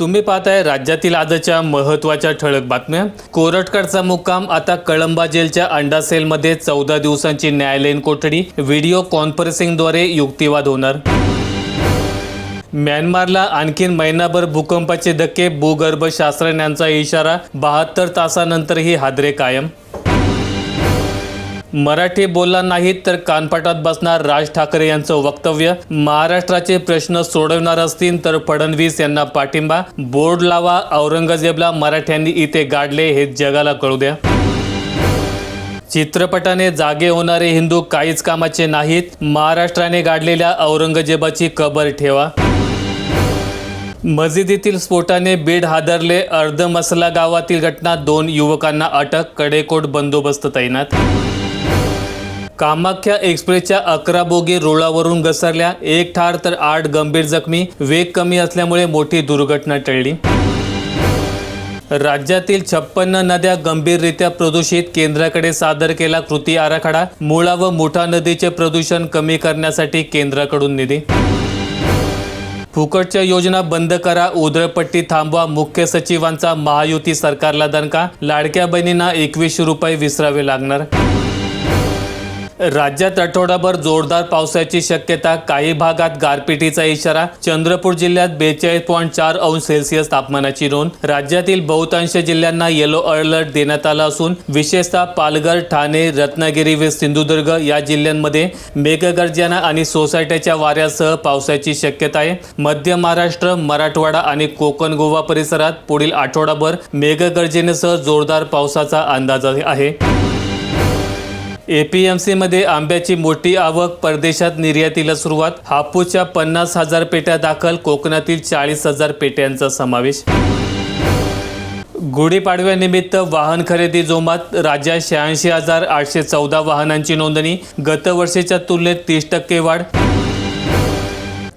तुम्ही पाहताय राज्यातील आजच्या महत्त्वाच्या ठळक बातम्या. कोरटकडचा मुक्काम आता कळंबा जेलच्या अंडा सेलमध्ये चौदा दिवसांची न्यायालयीन कोठडी व्हिडिओ कॉन्फरन्सिंगद्वारे युक्तिवाद होणार. म्यानमारला आणखीन महिनाभर भूकंपाचे धक्के भूगर्भशास्त्रज्ञांचा इशारा बहात्तर तासानंतरही हादरे कायम. मराठी बोलला नाहीत तर कानपाटात बसणार राज ठाकरे यांचं वक्तव्य. महाराष्ट्राचे प्रश्न सोडवणार असतील तर फडणवीस यांना पाठिंबा. बोर्ड लावा औरंगजेबला मराठ्यांनी इथे गाडले हे जगाला कळू द्या. चित्रपटाने जागे होणारे हिंदू काहीच कामाचे नाहीत. महाराष्ट्राने गाडलेल्या औरंगजेबाची कबर ठेवा. मस्जिदीतील स्फोटाने बीड हादरले अर्धमसला गावातील घटना दोन युवकांना अटक कडेकोट बंदोबस्त तैनात. कामाख्या एक्सप्रेसच्या अकरा बोगी रुळावरून घसरल्या. एक ठार तर आठ गंभीर जखमी. वेग कमी असल्यामुळे मोठी दुर्घटना टळली. राज्यातील छप्पन्न नद्या गंभीररित्या प्रदूषित. केंद्राकडे सादर केला कृती आराखडा. मुळा व मुठा नदीचे प्रदूषण कमी करण्यासाठी केंद्राकडून निधी. फुकटच्या योजना बंद करा. उधळपट्टी थांबवा. मुख्य सचिवांचा महायुती सरकारला दणका. लाडक्या बहिणींना एकवीसशे रुपये विसरावे लागणार. राज्यात आठवडाभर जोरदार पावसाची शक्यता काही भागात गारपिटीचा इशारा चंद्रपूर जिल्ह्यात बेचाळीस पॉईंट चार अंश सेल्सिअस तापमानाची नोंद राज्यातील बहुतांश जिल्ह्यांना येलो अलर्ट देण्यात आला असून विशेषतः पालघर ठाणे रत्नागिरी व सिंधुदुर्ग या जिल्ह्यांमध्ये मेघगर्जना आणि सोसायट्याच्या वाऱ्यासह पावसाची शक्यता आहे. मध्य महाराष्ट्र मराठवाडा आणि कोकण गोवा परिसरात पुढील आठवडाभर मेघगर्जनेसह जोरदार पावसाचा अंदाज आहे. एपीएमसीमध्ये आंब्याची मोठी आवक परदेशात निर्यातीला सुरुवात हापूसच्या पन्नास हजार पेट्या दाखल कोकणातील चाळीस हजार पेट्यांचा समावेश. गुढीपाडव्यानिमित्त वाहन खरेदी जोमात राज्यात शहाऐंशी हजार आठशे चौदा वाहनांची नोंदणी गतवर्षीच्या तुलनेत तीस टक्के वाढ.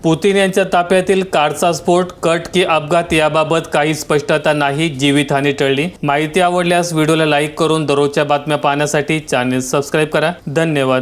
पुतीन यांच्या ताफ्यातील कारचा स्फोट कट की अपघात याबाबत काही स्पष्टता नाही जीवितहानी टळली. माहिती आवडल्यास व्हिडिओला लाईक करून दररोजच्या बातम्या पाहण्यासाठी चॅनेल सबस्क्राईब करा. धन्यवाद.